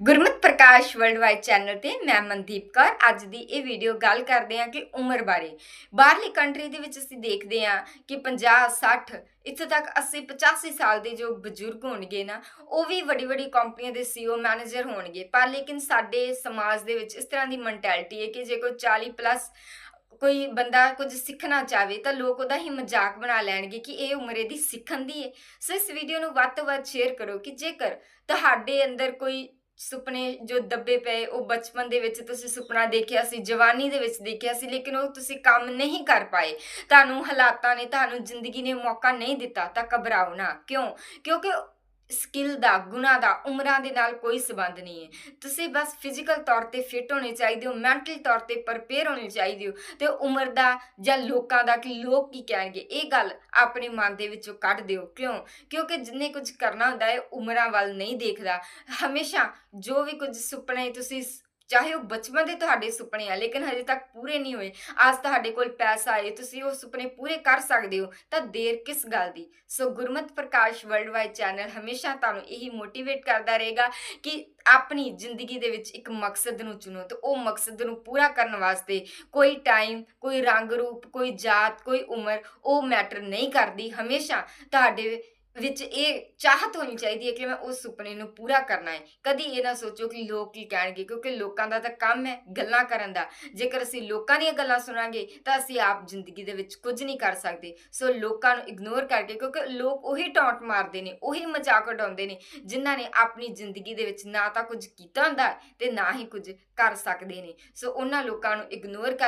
Gurmat Prakash world wide channel ਤੇ ਮੈਂ ਮਨਦੀਪ ਕੌਰ ਅੱਜ ਦੀ ਇਹ ਵੀਡੀਓ ਗੱਲ ਕਰਦੇ ਹਾਂ ਕਿ ਉਮਰ ਬਾਰੇ। ਬਾਹਰਲੀ ਕੰਟਰੀ ਦੇ ਵਿੱਚ ਅਸੀਂ ਦੇਖਦੇ ਹਾਂ ਕਿ 50 60 ਇੱਥੇ ਤੱਕ 80 85 ਸਾਲ ਦੇ ਜੋ ਬਜ਼ੁਰਗ ਹੋਣਗੇ ਨਾ, ਉਹ ਵੀ ਵੱਡੀ ਵੱਡੀ ਕੰਪਨੀਆਂ ਦੇ ਸੀਓ ਮੈਨੇਜਰ ਹੋਣਗੇ। ਪਰ ਲੇਕਿਨ ਸਾਡੇ ਸਮਾਜ ਦੇ ਵਿੱਚ ਇਸ ਤਰ੍ਹਾਂ ਦੀ ਮੈਂਟੈਲਿਟੀ ਹੈ ਕਿ ਜੇ ਕੋਈ 40 ਪਲੱਸ ਕੋਈ ਬੰਦਾ ਕੁਝ ਸਿੱਖਣਾ ਚਾਹਵੇ ਤਾਂ ਲੋਕ ਉਹਦਾ ਹੀ ਮਜ਼ਾਕ ਬਣਾ ਲੈਣਗੇ ਕਿ ਇਹ ਉਮਰ ਇਹਦੀ ਸਿੱਖਣ ਦੀ ਹੈ। ਸੋ ਇਸ ਵੀਡੀਓ ਨੂੰ ਵੱਧ ਤੋਂ ਵੱਧ ਸ਼ੇਅਰ ਕਰੋ ਕਿ ਜੇਕਰ ਤੁਹਾਡੇ ਅੰਦਰ ਕੋਈ ਸੁਪਨੇ ਜੋ ਦੱਬੇ ਪਏ, ਉਹ ਬਚਪਨ ਦੇ ਵਿੱਚ ਤੁਸੀਂ ਸੁਪਨਾ ਦੇਖਿਆ ਸੀ, ਜਵਾਨੀ ਦੇ ਵਿੱਚ ਦੇਖਿਆ ਸੀ, ਲੇਕਿਨ ਉਹ ਤੁਸੀਂ ਕੰਮ ਨਹੀਂ ਕਰ ਪਾਏ। ਤੁਹਾਨੂੰ ਹਾਲਾਤਾਂ ਨੇ, ਤੁਹਾਨੂੰ ਜ਼ਿੰਦਗੀ ਨੇ ਮੌਕਾ ਨਹੀਂ ਦਿੱਤਾ, ਤਾਂ ਘਬਰਾਓ ਨਾ। ਕਿਉਂ? ਕਿਉਂਕਿ ਸਕਿੱਲ ਦਾ, ਗੁਣਾ ਦਾ, ਉਮਰਾਂ ਦੇ ਨਾਲ ਕੋਈ ਸਬੰਧ ਨਹੀਂ ਹੈ। ਤੁਸੀਂ ਬਸ ਫਿਜ਼ੀਕਲ ਤੌਰ ਤੇ ਫਿਟ ਹੋਣੇ ਚਾਹੀਦੇ ਹੋ ਮੈਂਟਲ ਤੌਰ ਤੇ ਪ੍ਰਪੇਅਰ ਹੋਣੇ ਚਾਹੀਦੇ ਹੋ ਤੇ ਉਮਰ ਦਾ ਜਾਂ ਲੋਕਾਂ ਦਾ ਕਿ ਲੋਕ ਕੀ ਕਹਿਣਗੇ, ਇਹ ਗੱਲ ਆਪਣੇ ਮਨ ਦੇ ਵਿੱਚੋਂ ਕੱਢ ਦਿਓ। ਕਿਉਂ? ਕਿਉਂਕਿ ਜਿੰਨੇ ਕੁਝ ਕਰਨਾ ਹੁੰਦਾ ਹੈ, ਉਮਰਾਂ ਵੱਲ ਨਹੀਂ ਦੇਖਦਾ। ਹਮੇਸ਼ਾ ਜੋ ਵੀ ਕੁਝ ਸੁਪਨੇ ਤੁਸੀਂ ਸ- ਚਾਹੇ ਉਹ ਬਚਪਨ ਦੇ ਤੁਹਾਡੇ ਸੁਪਨੇ ਆ, ਲੇਕਿਨ ਹਜੇ ਤੱਕ ਪੂਰੇ ਨਹੀਂ ਹੋਏ। ਅੱਜ ਤੁਹਾਡੇ ਕੋਲ ਪੈਸਾ ਹੈ ਤੁਸੀਂ ਉਹ ਸੁਪਨੇ ਪੂਰੇ ਕਰ ਸਕਦੇ ਹੋ। ਤਾਂ ਦੇਰ ਕਿਸ ਗੱਲ ਦੀ? So Gurmat Prakash world wide channel ਹਮੇਸ਼ਾ ਤੁਹਾਨੂੰ ਇਹੀ ਮੋਟੀਵੇਟ ਕਰਦਾ ਰਹੇਗਾ ਕਿ ਆਪਣੀ ਜ਼ਿੰਦਗੀ ਦੇ ਵਿੱਚ ਇੱਕ ਮਕਸਦ ਨੂੰ ਚੁਣੋ ਤੇ ਉਹ ਮਕਸਦ ਨੂੰ ਪੂਰਾ ਕਰਨ ਵਾਸਤੇ ਕੋਈ ਟਾਈਮ ਕੋਈ ਰੰਗ ਰੂਪ ਕੋਈ ਜਾਤ, ਕੋਈ ਉਮਰ ਉਹ ਮੈਟਰ ਨਹੀਂ ਕਰਦੀ। ਹਮੇਸ਼ਾ ਤੁਹਾਡੇ ਵਿੱਚ ਇਹ ਚਾਹਤ ਹੋਣੀ ਚਾਹੀਦੀ ਹੈ ਕਿ ਮੈਂ ਉਸ ਸੁਪਨੇ ਨੂੰ ਪੂਰਾ ਕਰਨਾ ਹੈ। ਕਦੀ ਇਹ ਨਾ ਸੋਚੋ ਕਿ ਲੋਕ ਕੀ ਕਹਿਣਗੇ, ਕਿਉਂਕਿ ਲੋਕਾਂ ਦਾ ਤਾਂ ਕੰਮ ਹੈ ਗੱਲਾਂ ਕਰਨ ਦਾ। ਜੇਕਰ ਅਸੀਂ ਲੋਕਾਂ ਦੀਆਂ ਗੱਲਾਂ ਸੁਣਾਂਗੇ, ਤਾਂ ਅਸੀਂ ਆਪ ਜ਼ਿੰਦਗੀ ਦੇ ਵਿੱਚ ਕੁਝ ਨਹੀਂ ਕਰ ਸਕਦੇ। ਸੋ ਲੋਕਾਂ ਨੂੰ ਇਗਨੋਰ ਕਰਕੇ, ਕਿਉਂਕਿ ਲੋਕ ਉਹੀ ਟੌਂਟ ਮਾਰਦੇ ਨੇ, ਉਹੀ ਮਜ਼ਾਕ ਉਡਾਉਂਦੇ ਨੇ, ਜਿਨ੍ਹਾਂ ਨੇ ਆਪਣੀ ਜ਼ਿੰਦਗੀ ਦੇ ਵਿੱਚ ਨਾ ਤਾਂ ਕੁਝ ਕੀਤਾ ਹੁੰਦਾ ਹੈ ਤੇ ਨਾ ਹੀ ਕੁਝ ਕਰ ਸਕਦੇ ਨੇ। ਸੋ ਉਹਨਾਂ ਲੋਕਾਂ ਨੂੰ ਇਗਨੋਰ ਕਰ